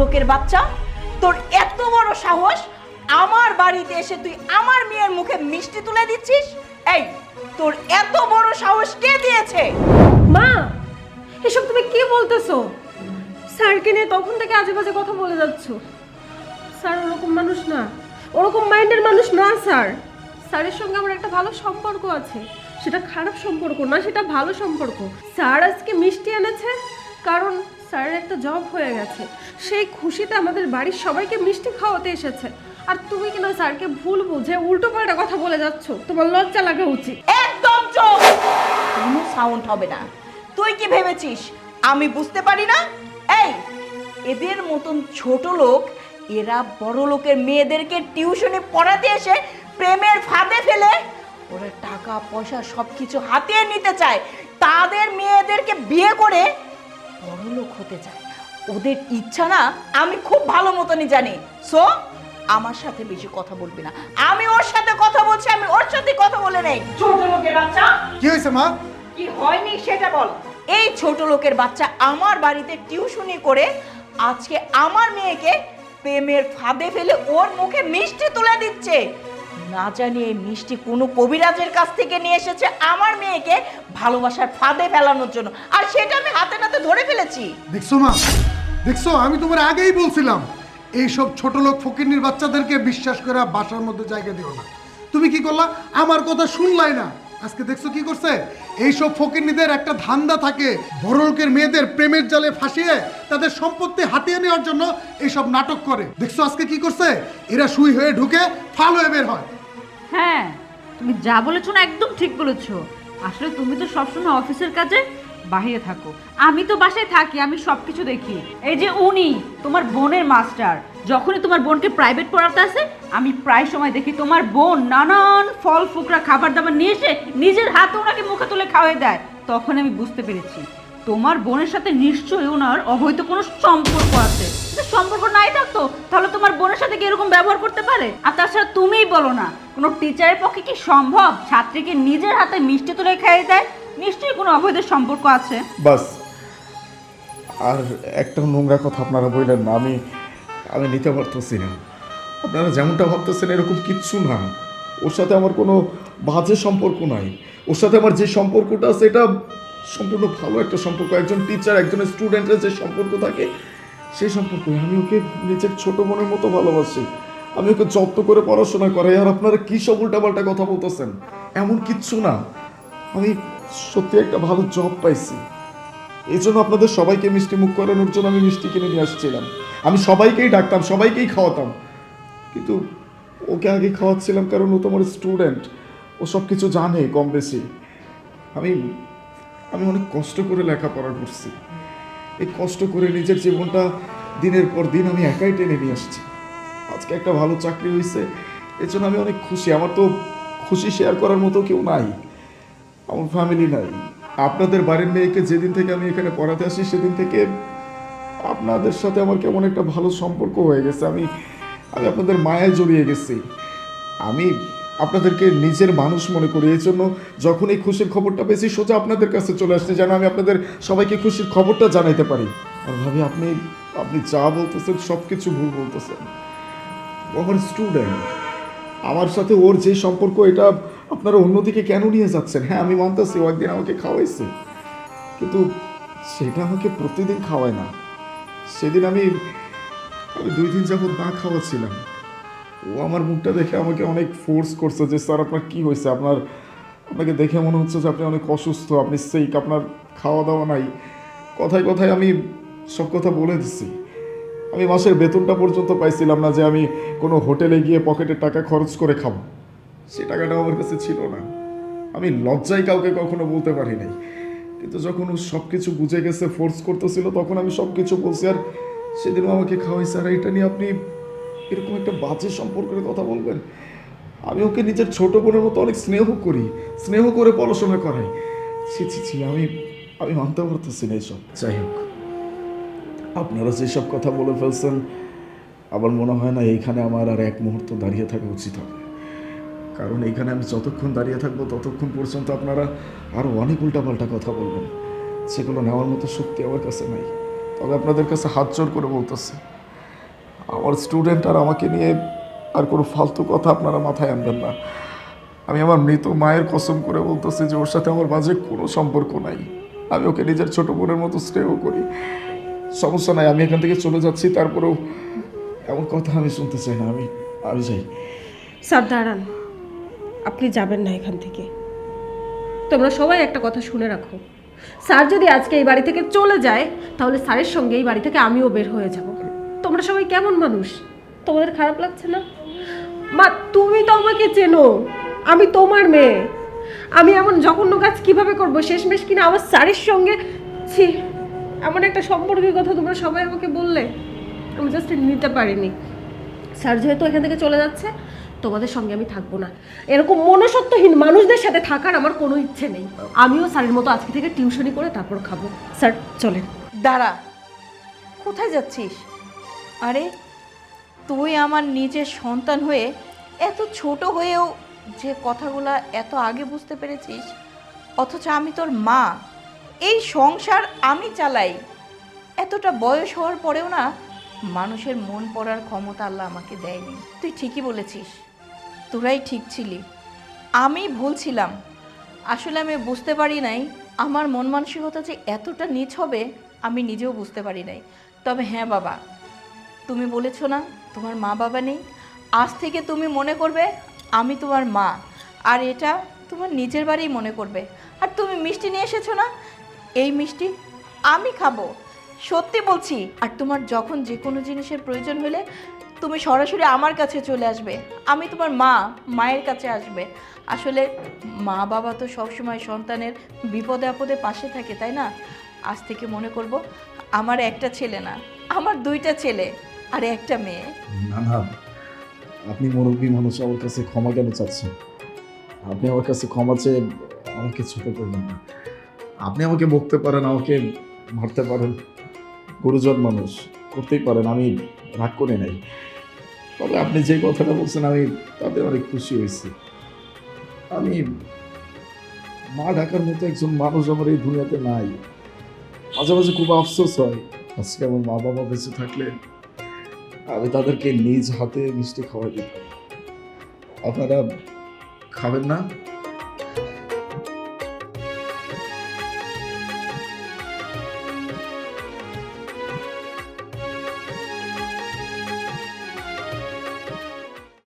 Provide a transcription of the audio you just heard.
লোকের বাচ্চা। তোর এত বড় সাহস, আমার বাড়িতে এসে তুই আমার মেয়ের মুখে মিষ্টি তুলে দিচ্ছিস? এই, তোর এত বড় সাহস কে দিয়েছে? মা, এসব তুমি কি বলতেছো? স্যারকে নিয়ে তখন থেকে আজে বাজে কথা বলে যাচ্ছ। স্যার ওরকম মানুষ না। ওরকম মাইন্ডের মানুষ না, স্যার। স্যারের সঙ্গে আমার একটা ভালো সম্পর্ক আছে। সেটা খারাপ সম্পর্ক না, সেটা ভালো সম্পর্ক। স্যার আজকে মিষ্টি এনেছে, কারণ স্যারের একটা জব হয়ে গেছে। সেই খুশিতে আমাদের বাড়ির সবাইকে মিষ্টি খাওয়াতে এসেছে। আর তুমি কিনা স্যারকে ভুল বুঝে উল্টো পাল্টা কথা বলে যাচ্ছ? তোমার লজ্জা লাগা উচিত। একদম চোখ কোনো সাউন্ড হবে না। তুই কি ভেবেছিস? আমি বুঝতে পারি না? এই, এদের মতন ছোট লোক, এরা বড় লোকের মেয়েদেরকে টিউশনে পড়াতে এসে প্রেমের ফাঁদে ফেলে, ওরা টাকা, পয়সা সব কিছু হাতিয়ে নিতে চায়। তাদের মেয়েদেরকে বিয়ে করে বড় লোক হতে চায় ওদের ইচ্ছা না আমি খুব ভালো মতনই জানি। সো আমার সাথে বেশি কথা বলবি না। আমি ওর সাথে কথা বলছি আমি ওর সাথে কথা বলে নেই। ছোট লোকের বাচ্চা। কি হয়েছে মা? কি হয়নি সেটা বল। এই ছোট লোকের বাচ্চা আমার বাড়িতে টিউশনি করে আজকে আমার মেয়েকে প্রেমের ফাঁদে ফেলে ওর মুখে মিষ্টি তুলে দিচ্ছে। না জানি এই মিষ্টি কোনো কবিরাজের কাছ থেকে নিয়ে এসেছে আমার মেয়েকে ভালোবাসার ফাঁদে ফেলানোর জন্য। আর সেটা আমি হাতে নাতে ধরে ফেলেছি। দেখছ মা? দেখছ? আমি তোমার আগেই বলছিলাম, এইসব ছোট লোক ফকিরনির বাচ্চাদেরকে বিশ্বাস করে বাসার মধ্যে জায়গা দিও না। তুমি কি করলা? আমার কথা শুনলাই না। আজকে দেখছ কি করছে? এইসব ফকিরনিদের একটা ধান্দা থাকে। বড় লোকের মেয়েদের প্রেমের জালে ফাঁসিয়ে তাদের সম্পত্তি হাতিয়ে নেওয়ার জন্য এইসব নাটক করে। দেখছ আজকে কি করছে? এরা শুই হয়ে ঢুকে ফাল হয়ে বের হয়। হ্যাঁ তুমি যা বলেছ না একদম ঠিক বলেছ। আসলে তুমি তো সবসময় অফিসের কাজে বাইরে থাকো। আমি তো বাসায় থাকি, আমি সব কিছু দেখি। এই যে উনি, তোমার বোনের মাস্টার, যখনই তোমার বোনকে প্রাইভেট পড়াতে আসে, আমি প্রায় সময় দেখি তোমার বোন নানান ফল ফুকরা খাবার দাবার নিয়ে এসে নিজের হাতে ওনাকে মুখে তুলে খাওয়াই দেয়। তখন আমি বুঝতে পেরেছি, তোমার বোনের সাথে নিশ্চয়ই ওনার অবৈধ কোনো সম্পর্ক আছে। সম্পর্ক নাই থাকতো তাহলে তোমার বোনের সাথে কি এরকম ব্যবহার করতে পারে? আর তাছাড়া তুমিই বলো না, কোনো টিচারের পক্ষে কি সম্ভব? ছাত্রীকে নিজের হাতে মিষ্টি তুলে খাইয়ে দেয়? নিশ্চয়ই কোনো অবৈধ সম্পর্ক আছে। বাস, আর একটা নোংরা কথা আপনারা বললেন না, আমি আমি নিতে পারতেছি না। আপনারা যেমনটা ভাবতেছেন এরকম কিচ্ছু না। ওর সাথে আমার কোনো বাজে সম্পর্ক নাই। ওর সাথে আমার যে সম্পর্কটা এটা সম্পূর্ণ ভালো একটা সম্পর্ক। একজন টিচার একজন স্টুডেন্টের যে সম্পর্ক থাকে, সেই সম্পর্ক আমি ওকে নিজের ছোট বোনের মতো ভালোবাসি। আমি ওকে যত্ন করে পড়াশোনা করাই। আর আপনারা কী সব উল্টাপাল্টা কথা বলতেছেন? এমন কিচ্ছু না। আমি সত্যি একটা ভালো জব পাইছি। এই জন্য আপনাদের সবাইকে মিষ্টি মুখ করানোর জন্য আমি মিষ্টি কিনে নিয়ে আসছিলাম। আমি সবাইকেই ডাকতাম, সবাইকেই খাওয়াতাম। কিন্তু ওকে আগে খাওয়াচ্ছিলাম কারণ ও তোমার স্টুডেন্ট ও সব কিছু জানে কম বেশি। আমি আমি অনেক কষ্ট করে লেখাপড়া করছি। এই কষ্ট করে নিজের জীবনটা দিনের পর দিন আমি একাই টেনে নিয়ে আসছি। আজকে একটা ভালো চাকরি হয়েছে এর জন্য আমি অনেক খুশি। আমার তো খুশি শেয়ার করার মতো কেউ নাই। আমার ফ্যামিলি নাই। আপনাদের বাড়ির মেয়েকে যেদিন থেকে আমি এখানে পড়াতে আসি, সেদিন থেকে আপনাদের সাথে আমার কেমন একটা ভালো সম্পর্ক হয়ে গেছে। আমি আমি আপনাদের মায়ায় জড়িয়ে গেছি। আমি আপনাদেরকে নিজের মানুষ মনে করি। এই জন্য যখন এই খুশির খবরটা পেয়েছি, সোজা আপনাদের কাছে চলে আসছে, যেন আমি আপনাদের সবাইকে খুশির খবরটা জানাইতে পারি। আর ভাবি, আপনি আপনি যা বলতেছেন সব কিছু ভুল বলতেছেন। আমার স্টুডেন্ট আমার সাথে ওর যে সম্পর্ক, এটা আপনারা অন্যদিকে কেন নিয়ে যাচ্ছেন? হ্যাঁ আমি মানতেছি, ও একদিন আমাকে খাওয়াইছে। কিন্তু সেটা আমাকে প্রতিদিন খাওয়ায় না। সেদিন আমি দুই দিন যাবত না খাওয়াচ্ছিলাম ও আমার মুখটা দেখে আমাকে অনেক ফোর্স করছে যে, স্যার, আপনার কী হয়েছে? আপনার, আপনাকে দেখে মনে হচ্ছে যে, আপনি অনেক অসুস্থ, আপনি সেইক আপনার খাওয়া দাওয়া নাই। কথায় কথায় আমি সব কথা বলে দিচ্ছি আমি মাসের বেতনটা পর্যন্ত পাইছিলাম না যে, আমি কোনো হোটেলে গিয়ে পকেটের টাকা খরচ করে খাব। সে টাকাটা আমার কাছে ছিল না। আমি লজ্জায় কাউকে কখনো বলতে পারি নাই। কিন্তু যখন ও সব কিছু বুঝে গেছে ফোর্স করতেছিল, তখন আমি সব কিছু বলছি, আর সেদিনও আমাকে খাওয়াইছে। আর এটা নিয়ে আপনি এরকম একটা বাজে সম্পর্কের কথা বলবেন? আমি ওকে নিজের ছোট বোনের মতো অনেক স্নেহ করি, স্নেহ করে পড়াশোনা করাই। ছি ছি ছি, আমি আমি মানতে পারতেছি না এইসব যাই হোক, আপনারা যেসব কথা বলে ফেলছেন, আমার মনে হয় না এইখানে আমার আর এক মুহূর্ত দাঁড়িয়ে থাকা উচিত হবে। কারণ এখানে আমি যতক্ষণ দাঁড়িয়ে থাকব, ততক্ষণ পর্যন্ত আপনারা আরও অনেক উল্টাপাল্টা কথা বলবেন। সেগুলো নেওয়ার মতো শক্তি আমার কাছে নাই। তবে আপনাদের কাছে হাত জোর করে বলতেছে, আমার স্টুডেন্ট আর আমাকে নিয়ে আর কোনো ফালতু কথা আপনারা মাথায় আনবেন না। আমি আমার মৃত মায়ের কসম করে বলতেছি যে ওর সাথে আমার মাঝে কোনো সম্পর্ক নাই। আমি ওকে নিজের ছোট বোনের মতো স্নেহ করি। সমস্যা নাই, আমি এখান থেকে চলে যাচ্ছি, তারপরেও এমন কথা আমি শুনতে চাই না, আমি আমি যাই। স্যার, দাঁড়ান। আপনি যাবেন না এখান থেকে। তোমরা সবাই একটা কথা শুনে রাখো। স্যার যদি আজকে এই বাড়ি থেকে চলে যায়, তাহলে স্যারের সঙ্গে এই বাড়ি থেকে আমিও বের হয়ে যাব। তোমরা সবাই কেমন মানুষ? তোমাদের খারাপ লাগছে না? মা, তুমি তো আমাকে চেনো। আমি তোমার মেয়ে। আমি এমন জঘন্য কাজ কীভাবে করব? শেষমেশ কিনা আমার স্যারের সঙ্গে? ছি, এমন একটা সম্পর্কের কথা তোমরা সবাই আমাকে বললে, আমি জাস্ট নিতে পারিনি। স্যার যেহেতু এখান থেকে চলে যাচ্ছে তোমাদের সঙ্গে আমি থাকব না। এরকম মনসত্বহীন মানুষদের সাথে থাকার আমার কোনো ইচ্ছে নেই। আমিও স্যারের মতো আজকে থেকে টিউশনি করে তারপর খাব। স্যার, চলেন। দাঁড়া। কোথায় যাচ্ছিস? আরে, তুই আমার নিজের সন্তান হয়ে এত ছোট হয়েও যে কথাগুলা এত আগে বুঝতে পেরেছিস, অথচ আমি তোর মা। এই সংসার আমি চালাই। এতটা বয়স হওয়ার পরেও না মানুষের মন পড়ার ক্ষমতা আল্লাহ আমাকে দেয়নি। তুই ঠিকই বলেছিস। তোরাই ঠিক ছিলি। আমি ভুল ছিলাম। আসলে আমি বুঝতে পারি নাই, আমার মন মানসিকতা যে এতটা নিচ হবে, আমি নিজেও বুঝতে পারি নাই। তবে হ্যাঁ বাবা, তুমি বলেছ না তোমার মা বাবা নেই? আজ থেকে তুমি মনে করবে, আমি তোমার মা। আর এটা তোমার নিজের বাড়িই মনে করবে। আর তুমি মিষ্টি নিয়ে এসেছ না? এই মিষ্টি আমি খাব। সত্যি বলছি, আর তোমার যখন যে কোনো জিনিসের প্রয়োজন হলে তুমি সরাসরি আমার কাছে চলে আসবে। আমি তোমার মা, মায়ের কাছে আসবে। আসলে মা বাবা তো সবসময় সন্তানের বিপদে আপদে পাশে থাকে, তাই না? আজ থেকে মনে করব, আমার একটা ছেলে না, আমার দুইটা ছেলে আর একটা মেয়ে। না না, আপনি মুরব্বী মানুষ, আমার কাছে ক্ষমা কেন চাচ্ছেন? আপনি আমার কাছে ক্ষমা চেয়ে আমাকে ছোট করবেন না। আপনি আমাকে বকতে পারেন, আমাকে মারতে পারেন। গুরুজন মানুষ, করতেই পারেন, আমি রাগ করে নাই। তবে আপনি যে কথাটা বলছেন, আমি তাতে অনেক খুশি হয়েছি। আমি মা ঢাকার মতো একজন মানুষ আমার এই দুনিয়াতে নাই। মাঝে মাঝে খুব আফসোস হয়, আজকে আমার মা বাবা বেঁচে থাকলে আমি তাদেরকে নিজ হাতে মিষ্টি খাওয়াই দিতাম। আপনারা খাবেন না?